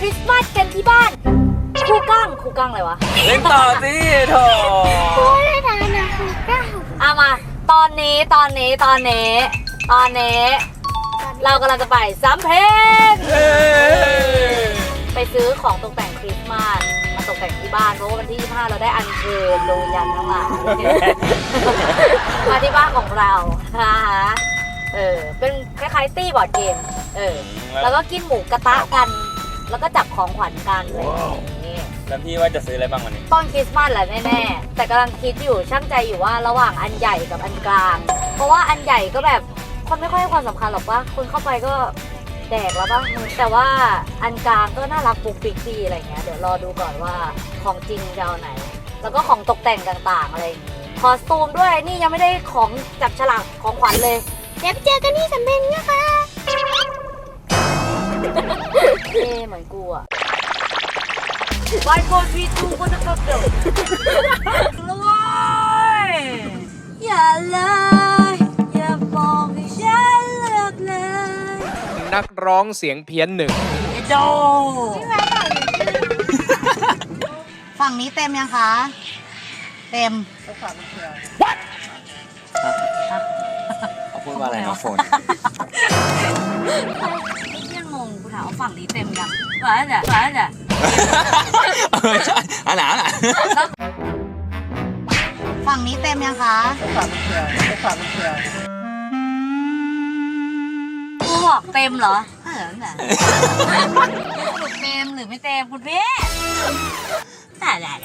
คริสต์มาสกันที่บ้านครูกังครูกังอะไรวะเล่นต่อสิโถเอามา ตอนนี้ตอนนี้ตอนนี้ ตอนนี้ เรากำลังจะไปซ้ำเพลงเอ้ยไปซื้อของตกแต่งคริสต์มาสมาตกแต่งที่บ้านเพราะว่าวันที่ 25 เราได้อัญเชิญดวงวิญญาณทั้งหลายมาที่บ้านของเรานะคะเออเป็นคล้ายๆตี้บอร์ดเกม เออ แล้วก็กินหมูกระทะกัน แล้วก็จับของขวัญกันอะไรอย่างนี้ แล้วพี่ว่าจะซื้ออะไรบ้างวันนี้ ต้นคริสต์มาสแหละแน่ๆ แต่กำลังคิดอยู่ช่างใจอยู่ว่าระหว่างอันใหญ่กับอันกลาง เพราะว่าอันใหญ่ก็แบบคนไม่ค่อยให้ความสำคัญหรอกว่าคนเข้าไปก็แดกแล้วป่ะแต่ว่าอันกลางก็น่ารักปุกปิกดีอะไรเงี้ยเดี๋ยวรอดูก่อนว่าของจริงจะเอาไหน แล้วก็ของตกแต่งต่างๆอะไรอย่างงี้คอสตูมด้วยนี่ยังไม่ได้ของจับฉลากของขวัญเลย เดี๋ยวไปเจอกันที่สำเพ็งนะคะ เท่เหมือนกูอะไปโกนพีทูคนจะกระโดดเลยอย่าเลยอย่ามองให้ฉันเลือกเลยนักร้องเสียงเพี้ยนหนึ่งโดฝั่งนี้เต็มยังคะ เต็มเขาพูดว่าอะไรน้องโฟนยังงงกูถามว่าฝั่งนี้เต็มยังว่าเนี่ยว่าเนี่ยเออใช่อันไหนอันไหนฝั่งนี้เต็มยังคะกูบอกเต็มเหรอเออน่ะสรุปเต็มหรือไม่เต็มคุณพี่แต่แหละ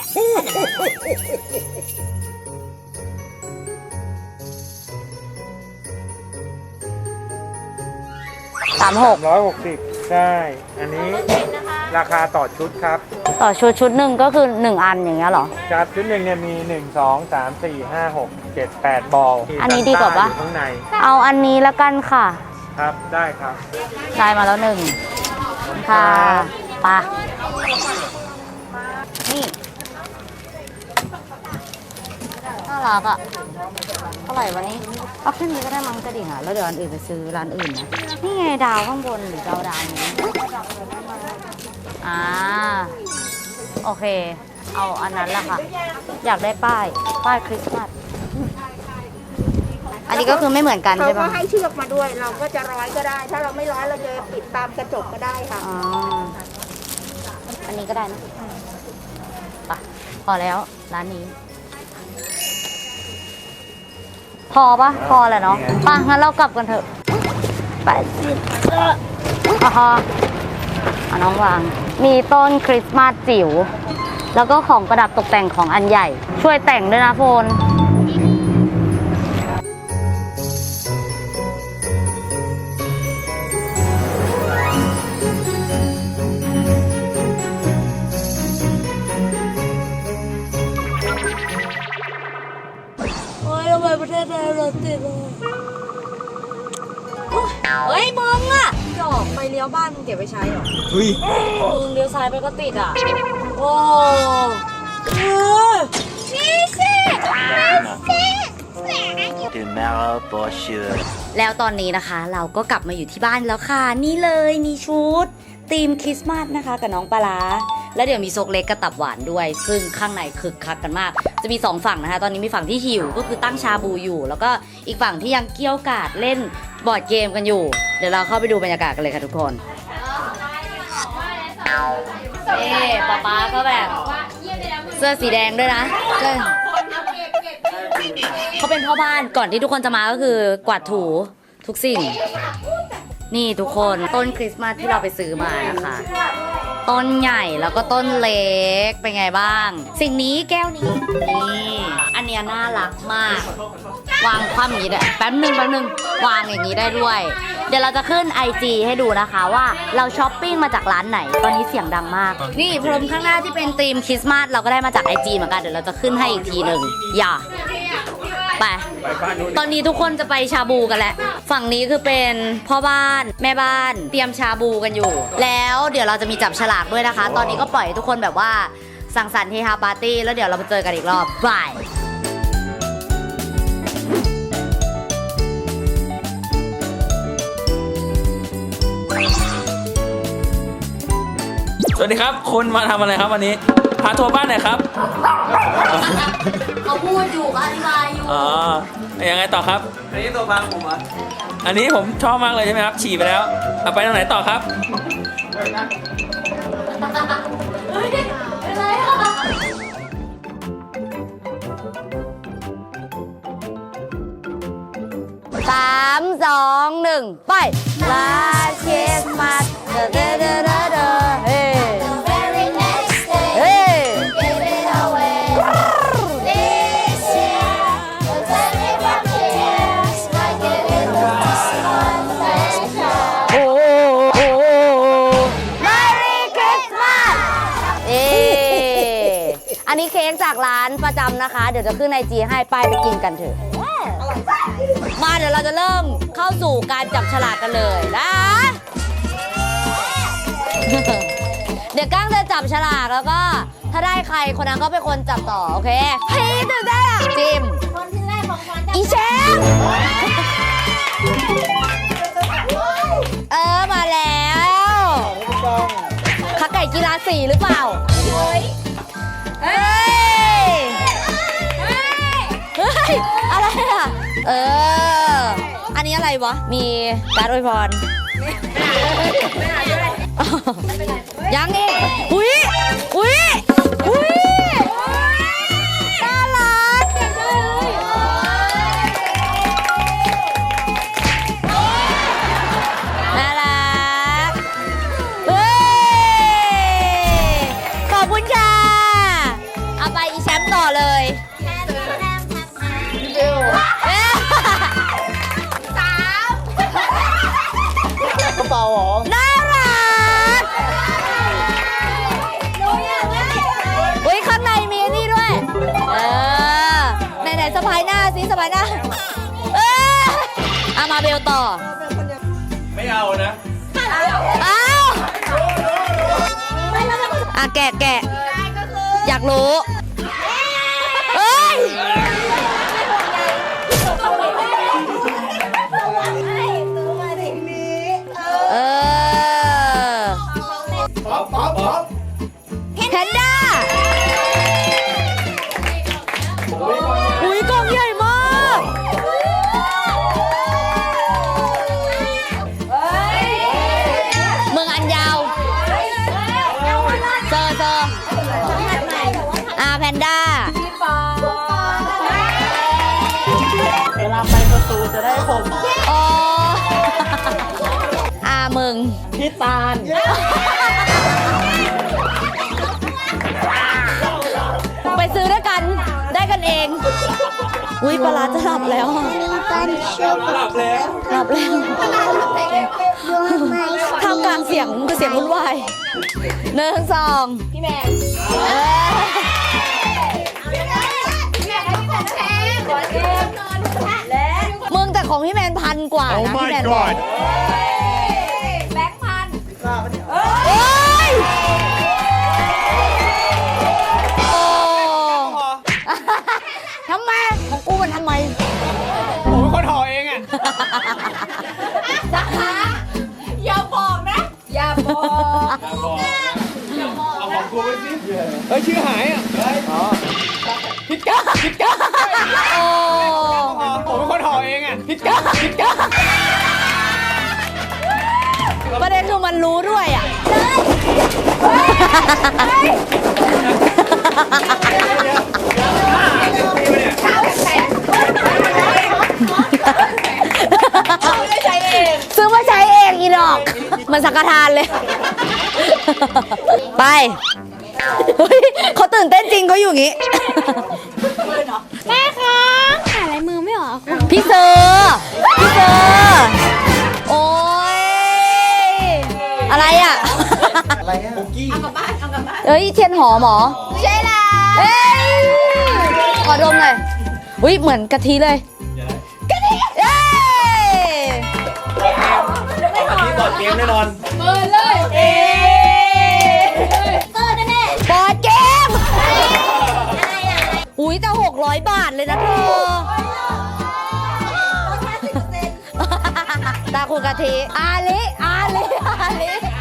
สามหกร้อยหกสิบ ใช่ อันนี้ราคาต่อชุดครับ ต่อชุดชุดหนึ่งก็คือหนึ่งอันอย่างเงี้ยเหรอ ครับชุดหนึ่งเนี่ยมี 1 2 3 4 5 6 7 8 บอลอันนี้ดีกว่าปะอยู่ข้างใน เอาอันนี้ละกันค่ะ ครับได้ครับ ได้มาแล้วหนึ่งค่ะไปะนี่น่า รักอะเท่าไหร่วันนี้เอาแค่นี้ก็ได้มั้งกระดิ่งอะแล้วเดี๋ยวอันอื่นไปซื้อร้านอื่นนะนี่ไงดาวข้างบนหรือดาวดาวนี้อ่าโอเค เอาอันนั้นละค่ะ อยากได้ป้ายป้ายคริสต์มาสอันนี้ก็คือไม่เหมือนกันเขาใช่ก็ปะให้เชือกมาด้วย เราก็จะร้อยก็ได้ ถ้าเราไม่ร้อยเราจะปิดตามกระจกก็ได้ค่ะ อ๋ออันนี้ก็ได้นะไปะพอแล้วร้านนี้ พอปะพอแหละเนาะไป่ะงั้นเรากลับกันเถอะไปสิเอออะพอเอาน้องวาง มีต้นคริสต์มาสจิ๋ว แล้วก็ของประดับตกแต่งของอันใหญ่ ช่วยแต่งด้วยนะโฟนำไมประเทศไทยรถติดอะเฮ้ยมึงอะจอกไปเลี้ยวบ้านมึงเก็บไปใช้เหรอเฮ้ยมึงเลี้ยวซ้ายไปก็ติดอะ โอ้เออนี่สิ Tomorrow for sure. แล้วตอนนี้นะคะเราก็กลับมาอยู่ที่บ้านแล้วค่ะ นี่เลยนี่ชุดธีมคริสต์มาสนะคะกับน้องปลาร้า แล้วเดี๋ยวมีโซกเล็กกระตับหวานด้วย ซึ่งข้างในคึกคักกันมาก จะมีสองฝั่งนะคะตอนนี้มีฝั่งที่หิวก็คือตั้งชาบูอยู่ แล้วก็อีกฝั่งที่ยังเกี้ยวกาดเล่นบอร์ดเกมกันอยู่ เดี๋ยวเราเข้าไปดูบรรยากาศกันเลยค่ะทุกคนเอ๊ป๊าป๊าก็แบบเสื้อสีแดงด้วยนะเสื้อเขาเป็นพ่อบ้านก่อนที่ทุกคนจะมาก็คือกวาดถูทุกสิ่ง นี่ทุกคนต้นคริสต์มาสที่เราไปซื้อมานะคะ ต้นใหญ่แล้วก็ต้นเล็กเป็นไงบ้าง สิ่งนี้แก้วนี้นี่อันเนี้ยน่ารักมาก วางคว่ำอย่างนี้ได้แป๊บหนึ่งแป๊บหนึ่งวางอย่างนี้ได้ด้วย เดี๋ยวเราจะขึ้น IG ให้ดูนะคะว่าเราช้อปปิ้งมาจากร้านไหน ตอนนี้เสียงดังมาก นี่พรมข้างหน้าที่เป็นธีมคริสต์มาสเราก็ได้มาจาก IG เหมือนกันเดี๋ยวเราจะขึ้นให้อีกทีหนึ่งอย่า ไป ตอนนี้ทุกคนจะไปชาบูกันแล้ว ฝั่งนี้คือเป็นพ่อบ้านแม่บ้าน เตรียมชาบูกันอยู่ แล้วเดี๋ยวเราจะมีจับฉลากด้วยนะคะ ตอนนี้ก็ปล่อยทุกคนแบบว่าสังสรรค์เฮฮาปาร์ตี้แล้วเดี๋ยวเรามาเจอกันอีกรอบบายสวัสดีครับ คุณมาทำอะไรครับวันนี้ พาทัวร์บ้านหน่อยครับ เขาพูดอยู่เขาอธิบายอยู่อ๋อยังไงต่อครับ อันนี้ตัวพังผมอะอันนี้ผมชอบมากเลยใช่ไหมครับ ฉี่ไปแล้วเอาไปตรงไหนต่อครับเป็นไรอะสามสองหนึ่งไปลาำนะคะ เดี๋ยวจะขึ้นไอจีให้ป้ายไปกินกันเถอะมาเดี๋ยวเราจะเริ่มเข้าสู่การจับฉลากกันเลยนะเดี๋ยวก้างจะจับฉลากแล้วก็ ถ้าได้ใครคนนั้นก็เป็นคนจับต่อ โอเคเฮ้ยตื่นได้นอะจิมอีแชมป์เออมาแล้วขาไก่กีฬาสีหรือเปล่าเฮ้ย เออ อันนี้อะไรวะ มีการ์ดอวยพรยังอีกอุ้ยอุ้ยอุ้ย แกะแกะอยากรู้ อาแพนด้าเวลาไปประตูจะได้ผมอ๋ออามึง พี่ตาลไปซื้อด้วยกันได้กันเอง อุ้ยปลาร้าจะหลับแล้วอะหลับแล้วหลับแล้วท่ามกลางเสียงเสียงวุ่นวายหนึ่งสองพี่แมน มึงแต่ของพี่แมนพันกว่านะพี่แมนบอกแบงค์พันเอ้ยโอ้ทำไม ของกูมันทำไม ผมเป็นคนห่อเองอะอย่าบอกนะ อย่าบอก เฮ้ยชื่อหายอะอ๋อพิดก้าพิดก้าโอ้ผมเป็นคนห่อเองอะพิดก้าพิดก้าประเด็นคือมันรู้ด้วยอะซื้อมาใช้เองอีดอก มันสังฆทานเลย ไปเฮ้ยเขาตื่นเต้นจริงเขาอยู่อย่างงี้ แม่คะหาลายมือไม่ออกพี่เซอร์พี่เซอร์โอ้ยอะไรอะ อะไรอะคุกกี้เอากลับบ้านเอากลับบ้านเอ้ยเทียนหอมเหรอใช่แล้วเอ้ยขอดมหน่อยอุ้ยเหมือนกะทิเลยกะทิเอ้ยที่บอดเกมแน่นอนบอร์ด ยแต่หกร้อยบาทเลยนะเธอตาคุณกะทิอาลิอาลิอาลิ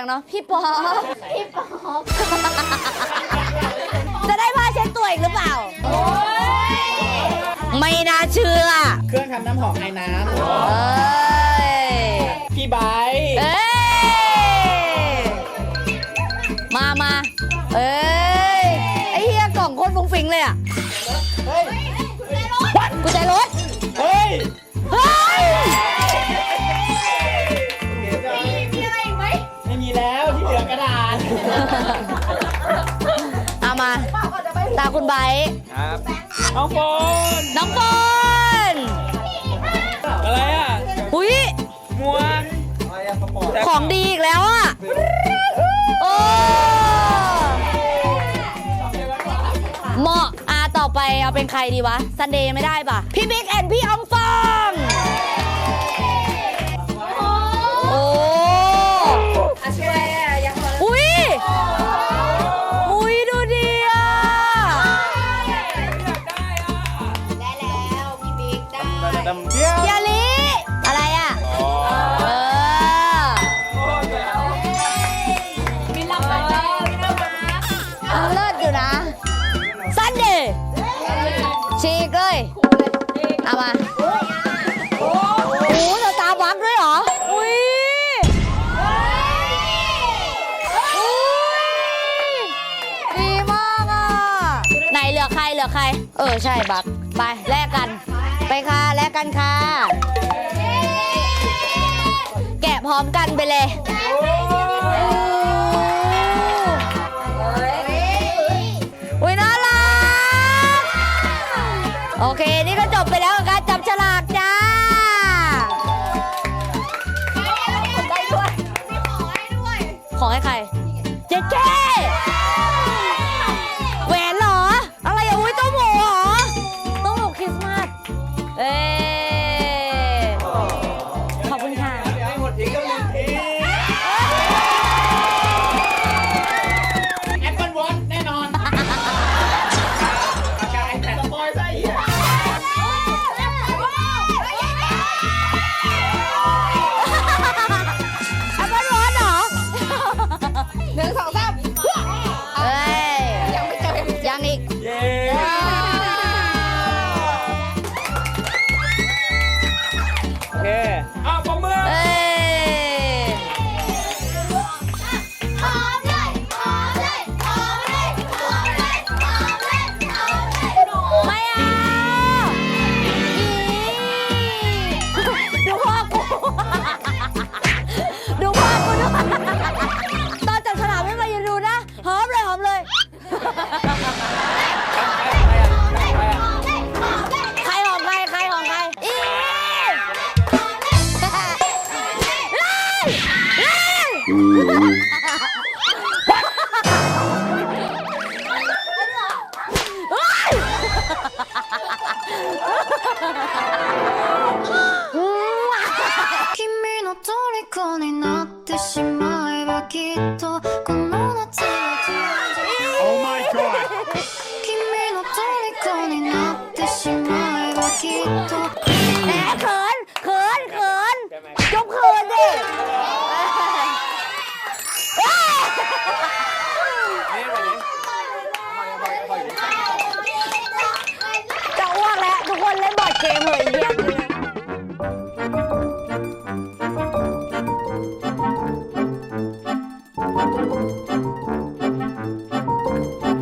ยงเนาะพี่ป๊อปพี่ป๊อปจะได้ผ้าเช็ดตัวอีกหรือเปล่า ไม่น่าเชื่อ เครื่องทำน้ำหอมไอ้น้เอ้ยำพี่ไบร์ทเอ้ย มามาเอ้ย ไอ้เฮียกล่องโคตรฟุ้งฟิงเลยอะเฮ้ยกุญแจรถ เอามา ตาคุณไบร์ทครับน้องโฟนน้องปอนอะไรอะอุ้ยหมวกของดีอีกแล้วอะ โอ้ เหมาะอ่าต่อไปเอาเป็นใครดีวะ ซันเดย์ไม่ได้ป่ะ พี่บิ๊กแอนพี่อองฟอง เลิศอยู่นะซันเดย์ฉีกเลยเอามาโอ้โหสตาร์บัคด้วยเหรอ อุ้ยอุ้ยดีมากอะ ไหนเหลือใครเหลือใคร เออใช่บัก ไปแลกกัน ไปค่ะแลกกันค่ะ แกะพร้อมกันไปเลยอุ้ โ Oh.